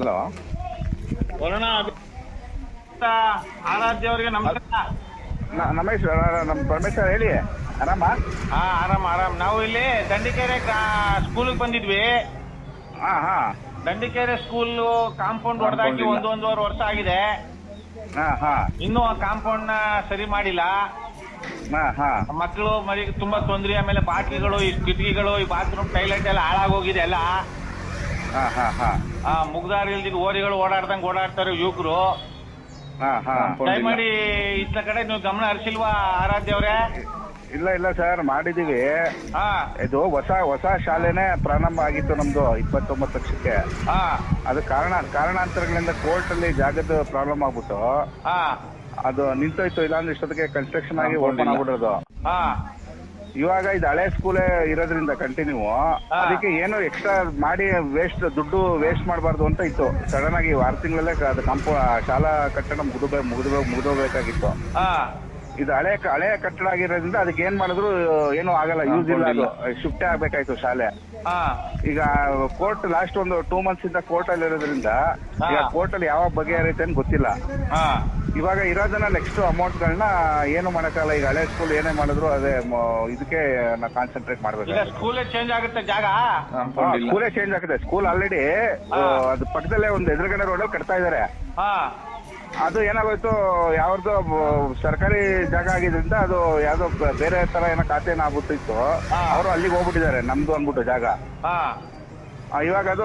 Hello Varuna ಆರಾಧ್ಯ ಅವರಿಗೆ ನಮಸ್ಕಾರ. ನಮೇಶ್ ನಮ್ಮ ಪರಮೇಶ್ವರ್ ಹೇಳಿ. ಆರಾಮ? ಹಾ ಆರಾಮ್ ಆರಾಮ್. ನಾವು ಇಲ್ಲಿ ದಂಡಿಕೆರೆ ಸ್ಕೂಲಿಗೆ ಬಂದಿದ್ವಿ. ಹಾಂ ಹಾಂ. ದಂಡಿಕೆರೆ ಸ್ಕೂಲ್ ಕಾಂಪೌಂಡ್ ಹೊಡೆದಾಕಿ Compound ಒಂದು ಒಂದೂವರೆ ವರ್ಷ ಆಗಿದೆ. ಹಾಂ ಹಾಂ. ಇನ್ನೂ ಆ ಕಾಂಪೌಂಡ್ನ ಸರಿ ಮಾಡಿಲ್ಲ. ಹಾಂ ಹಾಂ. ಮಕ್ಕಳು ಮರಿ ತುಂಬಾ ತೊಂದರೆ. ಆಮೇಲೆ ಬಾಟ್ಲಿಗಳು ಈ ಕಿಟಕಿಗಳು ಈ ಬಾತ್ರೂಮ್ ಟೈಲೆಟ್ ಎಲ್ಲ ಹಾಳಾಗೋಗಿದೆ ಎಲ್ಲ ಹಾಂ ಹಾ ಹಾ. ಆ ಮುಗ್ದಾರಿ ಇಲ್ದಿದ್ ಓರಿಗಳು ಓಡಾಡ್ದಂಗ್ ಓಡಾಡ್ತಾರೆ ಯುವಕರು. ಹಾ ಹಾಂ ದಯಮಾಡಿ ಇತ್ತ ಕಡೆ ನೀವು ಗಮನ ಹರಿಸಿಲ್ವಾ ಆರಾಧ್ಯ ಅವ್ರೆ? ಇಲ್ಲ ಇಲ್ಲ ಸರ್ ಮಾಡಿದೀವಿ. ಹಾ. ಇದು ಹೊಸ ಹೊಸ ಶಾಲೆನೇ ಪ್ರಾರಂಭ ಆಗಿತ್ತು ನಮ್ದು ಇಪ್ಪತ್ತೊಂಬತ್ತು ಲಕ್ಷಕ್ಕೆ. ಹಾ. ಅದು ಕಾರಣ ಕಾರಣಾಂತರಗಳಿಂದ ಕೋರ್ಟಲ್ಲಿ ಜಾಗದ ಪ್ರಾಬ್ಲಮ್ ಆಗ್ಬಿಟ್ಟು ಹಾ. ಅದು ನಿಂತೋಯ್ತು ಇಲ್ಲಾಂದ್ರೆ ಇಷ್ಟೊತ್ತಿಗೆ ಕನ್ಸ್ಟ್ರಕ್ಷನ್ ಆಗಿ ಓಪನ್. ಆಗ್ಬಿಡೋದು ಹಾ. ಇವಾಗ ಇದು ಹಳೆ ಸ್ಕೂಲೇ ಇರೋದ್ರಿಂದ ಕಂಟಿನ್ಯೂ ಅದಕ್ಕೆ ಏನು ಎಕ್ಸ್ಟ್ರಾ ಮಾಡಿ ವೇಸ್ಟ್ ದುಡ್ಡು ವೇಸ್ಟ್ ಮಾಡಬಾರ್ದು ಅಂತ ಇತ್ತು. ಸಡನ್ ಆಗಿ ವಾರ ತಿಂಗಳಲ್ಲೇ ಅದು ಕಂಪೌ ಶಾಲಾ ಕಟ್ಟಡ ಮುಗಿದು ಮುಗಿದು ಮುಗಿದೋಗ್ಬೇಕಾಗಿತ್ತು ಇದು ಹಳೆ ಹಳೆ ಕಟ್ಟಡ ಆಗಿರೋದ್ರಿಂದ ಅದಕ್ಕೆ ಏನ್ ಮಾಡಿದ್ರು ಏನು ಆಗಲ್ಲ ಯೂಸ್ ಇಲ್ಲ ಅದು. ಶಿಫ್ಟ್ ಆಗ್ಬೇಕಾಯ್ತು ಶಾಲೆ. ಹಾ. ಈಗ ಕೋರ್ಟ್ ಲಾಸ್ಟ್ ಒಂದು ಟೂ ಮಂತ್ಸ್ ಇಂದ ಕೋರ್ಟ್ ಅಲ್ಲಿ ಇರೋದ್ರಿಂದ ಈಗ. ಕೋರ್ಟ್ ಅಲ್ಲಿ ಯಾವ ಬಗೆಹರಿಯುತ್ತೆ ಅಂತ ಗೊತ್ತಿಲ್ಲ. ಹಾ. ಇವಾಗ ಇರೋದನ್ನ ನೆಕ್ಸ್ಟ್ ಅಮೌಂಟ್ಗಳನ್ನ ಏನು ಮಾಡಕ್ಕಾಗಲ್ಲ. ಈಗ ಹಳೆ ಸ್ಕೂಲ್ ಏನೇ ಮಾಡಿದ್ರು ಅದೇ ಇದಕ್ಕೆ ನಾ ಕಾನ್ಸಂಟ್ರೇಟ್ ಮಾಡ್ಬೇಕು ಸ್ಕೂಲೇ ಚೇಂಜ್ ಆಗುತ್ತೆ ಜಾಗ? ಸ್ಕೂಲೇ ಚೇಂಜ್ ಆಗುತ್ತೆ. School already. ಅದು ಪಕ್ಕದಲ್ಲೇ ಒಂದು ಎದುರುಗಡೆ ರೋಡಲ್ಲಿ ಕಟ್ತಾ ಇದಾರೆ. ಹಾ. ಅದು ಏನಾಗೋಯ್ತು ಯಾವ್ದು ಸರ್ಕಾರಿ ಜಾಗ ಆಗಿದ್ರಿಂದ ಅದು ಯಾವ್ದೋ ಬೇರೆ ತರ ಏನೋ ಖಾತೆ ಆಗ್ಬಿಟ್ಟಿತ್ತು. ಹಾ. ಅವರು ಅಲ್ಲಿಗೆ ಹೋಗ್ಬಿಟ್ಟಿದ್ದಾರೆ ನಮ್ದು ಅಂದ್ಬಿಟ್ಟು ಜಾಗ. ಹಾ. ಇವಾಗ ಅದು